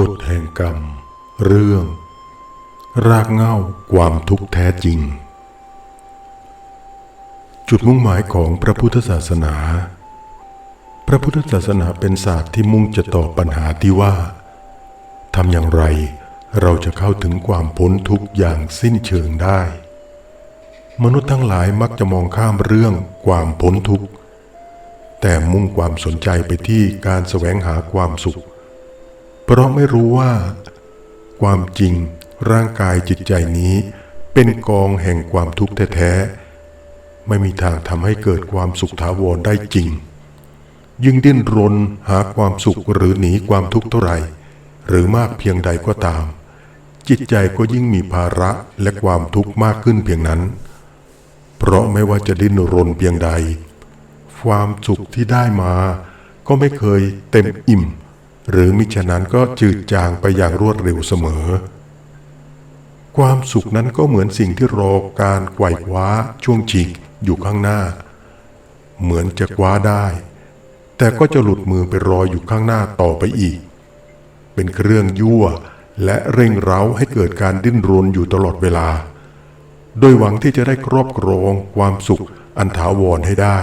กฎแห่งกรรม เรื่อง รากเง้าความทุกข์แท้จริง จุดมุ่งหมายของพระพุทธศาสนา พระพุทธศาสนาเป็นศาสตร์ที่มุ่งจะตอบปัญหาที่ว่าทำอย่างไรเราจะเข้าถึงความพ้นทุกข์อย่างสิ้นเชิงได้ มนุษย์ทั้งหลายมักจะมองข้ามเรื่องความพ้นทุกข์แต่มุ่งความสนใจไปที่การแสวงหาความสุข เพราะไม่รู้ว่า ความจริงร่างกายจิตใจนี้ เป็นกองแห่งความทุกข์แท้ๆ ไม่มีทางทำให้เกิดความสุขถาวรได้จริง ยิ่งดิ้นรนหาความสุขหรือหนีความทุกข์เท่าไหร่ หรือมากเพียงใดก็ตาม จิตใจก็ยิ่งมีภาระและความทุกข์มากขึ้นเพียงนั้น เพราะไม่ว่าจะดิ้นรนเพียงใด ความสุขที่ได้มาก็ไม่เคยเต็มอิ่ม หรือมิฉะนั้นก็จืดจางไปอย่างรวดเร็วเสมอ ความสุขนั้นก็เหมือนสิ่งที่รอการไกวคว้าช่วงฉีกอยู่ข้างหน้า เหมือนจะคว้าได้ แต่ก็จะหลุดมือไปรออยู่ข้างหน้าต่อไปอีก เป็นเครื่องยั่วและเร่งเร้าให้เกิดการดิ้นรนอยู่ตลอดเวลา โดยหวังที่จะได้ครอบครองความสุขอันถาวรให้ได้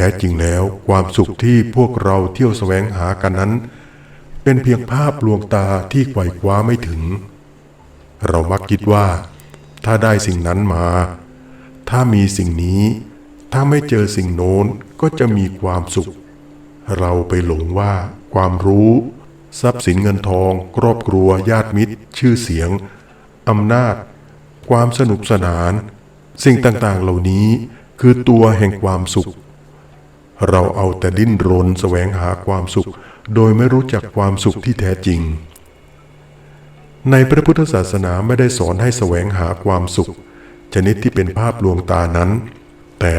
ท้จริงแล้ว ความสุขที่พวกเราเที่ยวแสวงหากันนั้น เป็นเพียงภาพลวงตาที่ไขว่คว้าไม่ถึง เรามักคิดว่า ถ้าได้สิ่งนั้นมา ถ้ามีสิ่งนี้ ถ้าไม่เจอสิ่งโน้นก็จะมีความสุข เราไปหลงว่า ความรู้ ทรัพย์สินเงินทอง ครอบครัวญาติมิตร ชื่อเสียงอำนาจ ความสนุกสนาน สิ่งต่างๆเหล่านี้คือตัวแห่งความสุข เราเอาแต่ดิ้นรนแสวงหาความสุข โดยไม่รู้จักความสุขที่แท้จริง ในพระพุทธศาสนาไม่ได้สอนให้แสวงหาความสุข ชนิดที่เป็นภาพลวงตานั้น แต่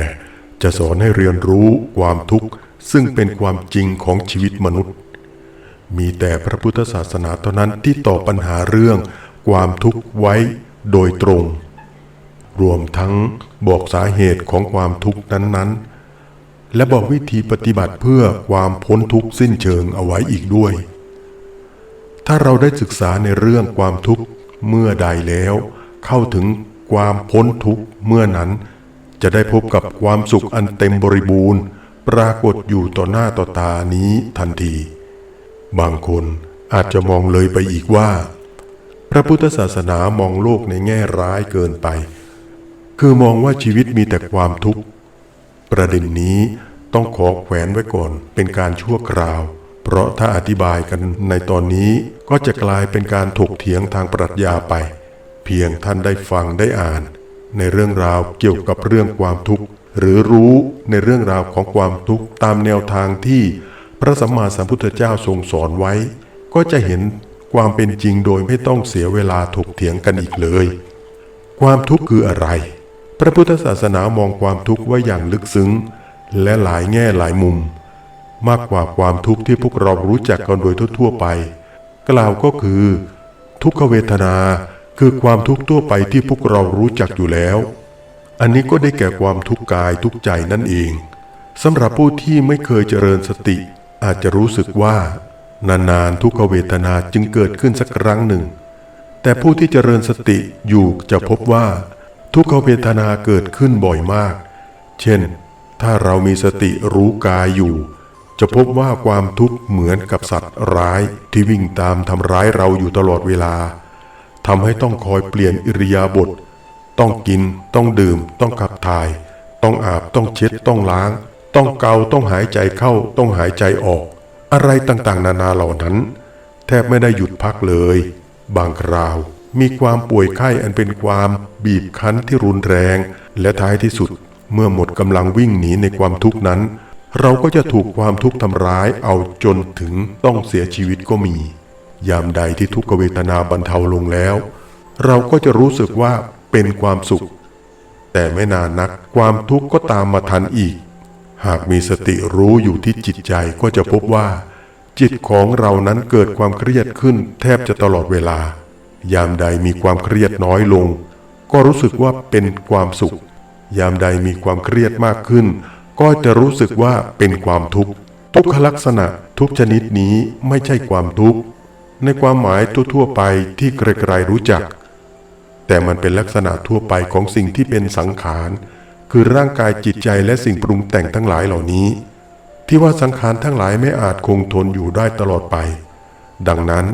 จะสอนให้เรียนรู้ความทุกข์ซึ่งเป็นความจริงของชีวิตมนุษย์ มีแต่พระพุทธศาสนาเท่านั้นที่ตอบปัญหาเรื่องความทุกข์ไว้โดยตรง รวมทั้งบอกสาเหตุของความทุกข์นั้นๆ และบอกวิธีปฏิบัติเพื่อความพ้นทุกข์สิ้นเชิงเอาไว้อีกด้วย ถ้าเราได้ศึกษาในเรื่องความทุกข์เมื่อใดแล้ว เข้าถึงความพ้นทุกข์เมื่อนั้น จะได้พบกับความสุขอันเต็มบริบูรณ์ ปรากฏอยู่ต่อหน้าต่อตานี้ทันที บางคนอาจจะมองเลยไปอีกว่า พระพุทธศาสนามองโลกในแง่ร้ายเกินไป คือมองว่าชีวิตมีแต่ความทุกข์ ประเด็นนี้ต้องขอแขวนไว้ก่อนเป็นการชั่วคราว เพราะถ้าอธิบายกันในตอนนี้ก็จะกลายเป็นการถกเถียงทางปรัชญาไป เพียงท่านได้ฟังได้อ่าน ในเรื่องราวเกี่ยวกับเรื่องความทุกข์ หรือรู้ในเรื่องราวของความทุกข์ตามแนวทางที่พระสัมมาสัมพุทธเจ้าทรงสอนไว้ ก็จะเห็นความเป็นจริงโดยไม่ต้องเสียเวลาถกเถียงกันอีกเลย ความทุกข์คืออะไร พระพุทธศาสนามองความทุกข์ไว้อย่างลึกซึ้ง และหลายแง่หลายมุม มากกว่าความทุกข์ที่พวกเรารู้จักกันโดยทั่วๆไป กล่าวก็คือ ทุกขเวทนาคือความทุกข์ทั่วไปที่พวกเรารู้จักอยู่แล้ว อันนี้ก็ได้แก่ความทุกข์กายทุกใจนั่นเองสำหรับผู้ที่ไม่เคยเจริญสติ อาจจะรู้สึกว่า นานๆทุกขเวทนาจึงเกิดขึ้นสักครั้งหนึ่ง แต่ผู้ที่เจริญสติอยู่จะพบว่า ทุกขเวทนาเกิดขึ้นบ่อยมาก เช่น ถ้าเรามีสติรู้กายอยู่ จะพบว่าความทุกข์เหมือนกับสัตว์ร้ายที่วิ่งตามทำร้ายเราอยู่ตลอดเวลาทำให้ต้องคอยเปลี่ยนอิริยาบถต้องกิน ต้องดื่ม ต้องขับถ่าย ต้องอาบต้องเช็ดต้องล้าง ต้องเกาต้องหายใจเข้า ต้องหายใจออก อะไรต่างๆ นานาเหล่านั้น แทบไม่ได้หยุดพักเลย บางคราว มีความป่วยไข้อันเป็นความบีบคั้นที่รุนแรง และท้ายที่สุด เมื่อหมดกำลังวิ่งหนีในความทุกข์นั้น เราก็จะถูกความทุกข์ทำร้ายเอาจนถึงต้องเสียชีวิตก็มี ยามใดที่ทุกขเวทนาบรรเทาลงแล้ว เราก็จะรู้สึกว่าเป็นความสุข แต่ไม่นานนักความทุกข์ก็ตามมาทันอีก หากมีสติรู้อยู่ที่จิตใจก็จะพบว่า จิตของเรานั้นเกิดความเครียดขึ้นแทบจะตลอดเวลา ยามใดมีความเครียดน้อยลง ก็รู้สึกว่าเป็นความสุข ยามใดมีความเครียดมากขึ้น ก็จะรู้สึกว่าเป็นความทุกข์ทุกขลักษณะทุกชนิดนี้ไม่ใช่ความทุกข์ ในความหมายทั่วๆไปที่ใครๆรู้จัก แต่มันเป็นลักษณะทั่วไปของสิ่งที่เป็นสังขาร คือร่างกายจิตใจและสิ่งปรุงแต่งทั้งหลายเหล่านี้ ที่ว่าสังขารทั้งหลายไม่อาจคงทนอยู่ได้ตลอดไป ดังนั้น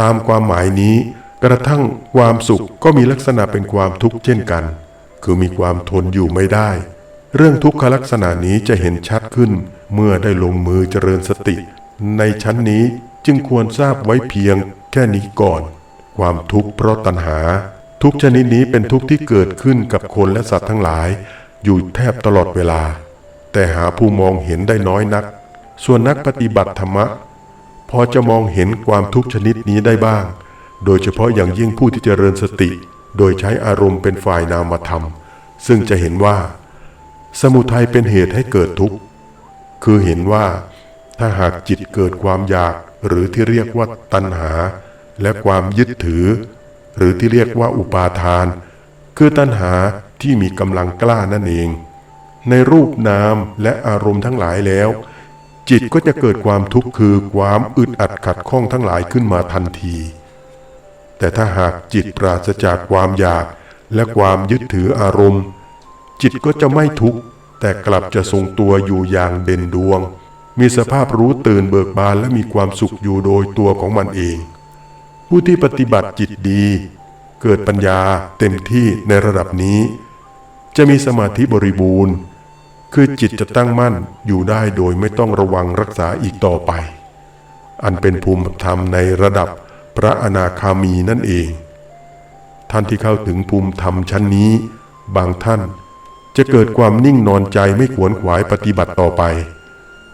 ตามความหมายนี้ กระทั่งความสุขก็มีลักษณะเป็นความทุกข์เช่นกัน คือมีความทนอยู่ไม่ได้ เรื่องทุกขลักษณะนี้จะเห็นชัดขึ้น เมื่อได้ลงมือเจริญสติ ในชั้นนี้จึงควรทราบไว้เพียงแค่นี้ก่อน ความทุกข์เพราะตัณหา ทุกชนิดนี้เป็นทุกข์ที่เกิดขึ้นกับคนและสัตว์ทั้งหลาย อยู่แทบตลอดเวลา แต่หาผู้มองเห็นได้น้อยนัก ส่วนนักปฏิบัติธรรมะ พอจะมองเห็นความทุกข์ชนิดนี้ได้บ้าง โดยเฉพาะอย่างยิ่งผู้ที่เจริญสติ โดยใช้อารมณ์เป็นฝ่ายนามธรรม ซึ่งจะเห็นว่า สมุทัยเป็นเหตุให้เกิดทุกข์ คือเห็นว่าถ้าหากจิตเกิดความอยากหรือที่เรียกว่าตัณหา และความยึดถือ หรือที่เรียกว่าอุปาทาน คือตัณหาที่มีกำลังกล้านั่นเอง ในรูปนามและอารมณ์ทั้งหลายแล้ว จิตก็จะเกิดความทุกข์คือความอึดอัดขัดข้องทั้งหลายขึ้นมาทันที แต่ถ้าหากจิตปราศจากความอยากและความยึดถืออารมณ์ จิตก็จะไม่ทุกข์แต่กลับจะทรงตัวอยู่อย่างเด่นดวง มีสภาพรู้ตื่นเบิกบานและมีความสุขอยู่โดยตัวของมันเอง ผู้ที่ปฏิบัติจิตดี เกิดปัญญาเต็มที่ในระดับนี้ จะมีสมาธิบริบูรณ์ คือจิตจะตั้งมั่นอยู่ได้โดยไม่ต้องระวังรักษาอีกต่อไป อันเป็นภูมิธรรมในระดับ พระอนาคามีนั่นเอง ท่านที่เข้าถึงภูมิธรรมชั้นนี้ บางท่านจะเกิดความนิ่งนอนใจไม่ขวนขวายปฏิบัติต่อไป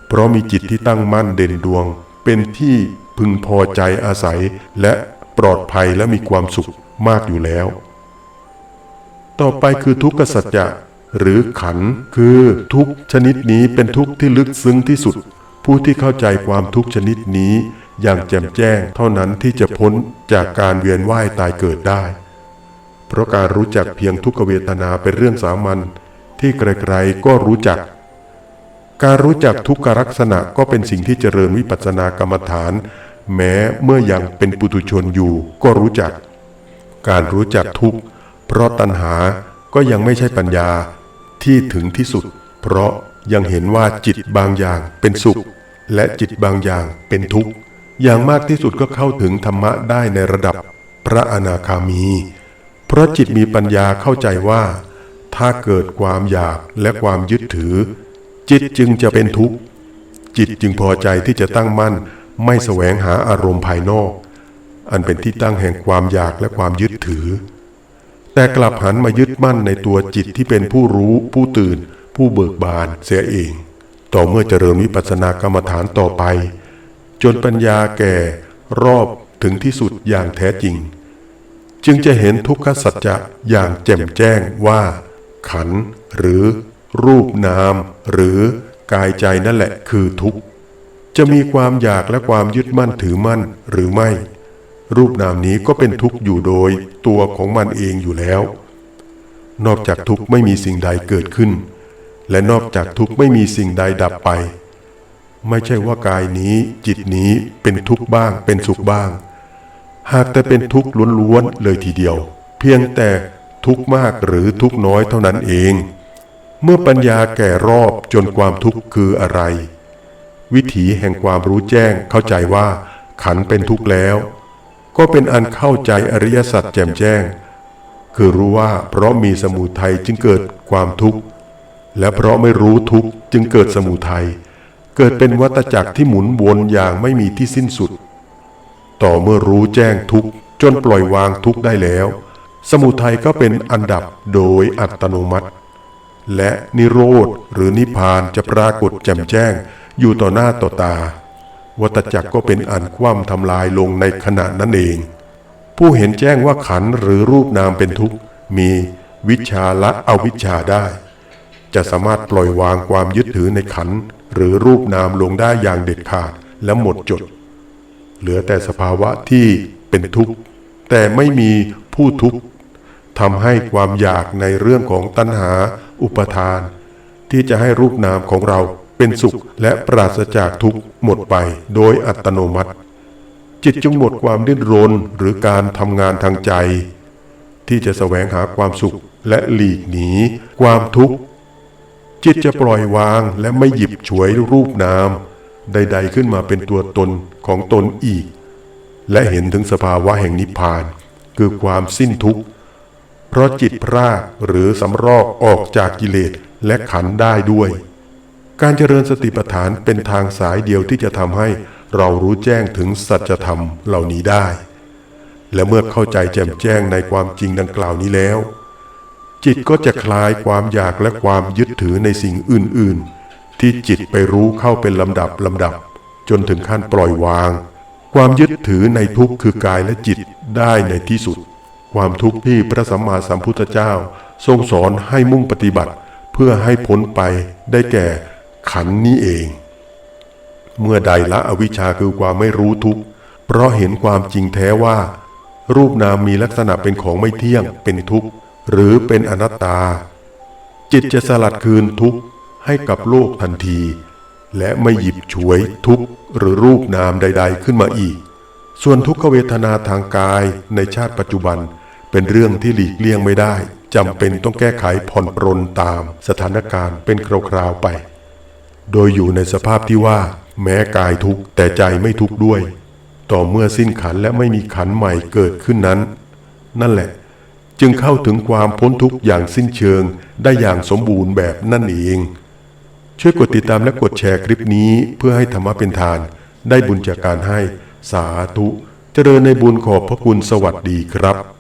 เพราะมีจิตที่ตั้งมั่นเด่นดวง เป็นที่พึงพอใจอาศัยและปลอดภัยและมีความสุขมากอยู่แล้ว ต่อไปคือทุกขสัจจะหรือขันคือทุกชนิดนี้เป็นทุกข์ที่ลึกซึ้งที่สุด ผู้ที่เข้าใจความทุกข์ชนิดนี้ อย่างแจ่มแจ้งเท่านั้นที่จะพ้นจากการเวียนว่ายตายเกิดได้ เพราะการรู้จักเพียงทุกขเวทนาเป็นเรื่องสามัญที่ใครๆก็รู้จัก การรู้จักทุกขลักษณะก็เป็นสิ่งที่เจริญวิปัสสนากรรมฐาน แม้เมื่อยังเป็นปุถุชนอยู่ก็รู้จัก การรู้จักทุกเพราะตัณหาก็ยังไม่ใช่ปัญญาที่ถึงที่สุด เพราะยังเห็นว่าจิตบางอย่างเป็นสุข และจิตบางอย่างเป็นทุกข์ อย่างมากที่สุดก็เข้าถึงธรรมะได้ในระดับพระอนาคามี เพราะจิตมีปัญญาเข้าใจว่า ถ้าเกิดความอยากและความยึดถือ จิตจึงจะเป็นทุกข์ จิตจึงพอใจที่จะตั้งมั่น ไม่แสวงหาอารมณ์ภายนอก อันเป็นที่ตั้งแห่งความอยากและความยึดถือ แต่กลับหันมายึดมั่นในตัวจิตที่เป็นผู้รู้ผู้ตื่น ผู้เบิกบานเสียเอง ต่อเมื่อเจริญวิปัสสนากรรมฐานต่อไป จนปัญญาแก่รอบถึงที่สุดอย่างแท้จริง จึงจะเห็นทุกขสัจจะอย่างแจ่มแจ้งว่า ขันหรือรูปนาม หรือกายใจนั่นแหละคือทุกข์ จะมีความอยากและความยึดมั่นถือมั่นหรือไม่ รูปนามนี้ก็เป็นทุกข์อยู่โดยตัวของมันเองอยู่แล้ว นอกจากทุกข์ไม่มีสิ่งใดเกิดขึ้น และนอกจากทุกข์ไม่มีสิ่งใดดับไป ไม่ใช่ว่ากายนี้จิตนี้เป็นทุกข์บ้างเป็นสุขบ้าง หากแต่เป็นทุกข์ล้วนๆเลยทีเดียว เพียงแต่ทุกข์มากหรือทุกข์น้อยเท่านั้นเอง เมื่อปัญญาแก่รอบจนความทุกข์คืออะไร วิถีแห่งความรู้แจ้งเข้าใจว่า ขันเป็นทุกข์แล้ว ก็เป็นอันเข้าใจอริยสัจแจ่มแจ้ง คือรู้ว่าเพราะมีสมุทัยจึงเกิดความทุกข์ และเพราะไม่รู้ทุกข์จึงเกิดสมุทัย เกิดเป็นวัฏจักรที่หมุนวนอย่างไม่มีที่สิ้นสุด ต่อเมื่อรู้แจ้งทุกจนปล่อยวางทุกได้แล้ว สมุทัยก็เป็นอันดับโดยอัตโนมัติ และนิโรธหรือนิพพานจะปรากฏแจ่มแจ้งอยู่ต่อหน้าต่อตา วัฏจักรก็เป็นอันคว่ำทำลายลงในขณะนั้นเอง ผู้เห็นแจ้งว่าขันหรือรูปนามเป็นทุกข์มีวิชาละอวิชชาได้ จะสามารถปล่อยวางความยึดถือในขัน หรือรูปนามลงได้อย่างเด็ดขาดและหมดจด เหลือแต่สภาวะที่เป็นทุกข์ แต่ไม่มีผู้ทุกข์ทำให้ความอยากในเรื่องของตัณหาอุปทาน ที่จะให้รูปนามของเราเป็นสุขและปราศจากทุกข์หมดไปโดยอัตโนมัติ จิตจงหมดความดิ้นรนหรือการทำงานทางใจ ที่จะแสวงหาความสุขและหลีกหนี ความทุกข์ จิตจะปล่อยวางและไม่หยิบฉวยรูปนาม ใด ๆ ขึ้นมาเป็นตัวตนของตนอีก และเห็นถึงสภาวะแห่งนิพพาน คือความสิ้นทุกข์ เพราะจิตพรากหรือสำรอกออกจากกิเลสและขันได้ด้วย การเจริญสติปัฏฐานเป็นทางสายเดียวที่จะทำให้เรารู้แจ้งถึงสัจธรรมเหล่านี้ได้ และเมื่อเข้าใจแจ่มแจ้งในความจริงดังกล่าวนี้แล้ว จิตก็จะคลายความอยากและความยึดถือในสิ่งอื่น ๆ ที่จิตไปรู้เข้าเป็นลำดับลำดับ จนถึงขั้นปล่อยวาง ความยึดถือในทุกข์คือกายและจิตได้ในที่สุด ความทุกข์ที่พระสัมมาสัมพุทธเจ้า ทรงสอนให้มุ่งปฏิบัติ เพื่อให้พ้นไปได้แก่ขันนี้เอง เมื่อใดละอวิชชาคือความไม่รู้ทุกข์เพราะเห็นความจริงแท้ว่า รูปนามมีลักษณะเป็นของไม่เที่ยงเป็นทุกข์ หรือเป็นอนัตตา จิตจะสลัดคืนทุกข์ให้กับโลกทันที และไม่หยิบฉวยทุกข์หรือรูปนามใด ๆ ขึ้นมาอีก ส่วนทุกขเวทนาทางกายในชาติปัจจุบันเป็นเรื่องที่หลีกเลี่ยงไม่ได้จำเป็นต้องแก้ไขผ่อนปรนตามสถานการณ์เป็นคราวๆไป โดยอยู่ในสภาพที่ว่า แม้กายทุกข์แต่ใจไม่ทุกข์ด้วย ต่อเมื่อสิ้นขันและไม่มีขันใหม่เกิดขึ้นนั้น นั่นแหละ จึงเข้าถึงความพ้นทุกข์อย่างสิ้นเชิงได้อย่างสมบูรณ์แบบนั่นเอง ช่วยกดติดตามและกดแชร์คลิปนี้เพื่อให้ธรรมะเป็นทาน ได้บุญจากการให้สาธุ เจริญในบุญขอบพระคุณสวัสดีครับ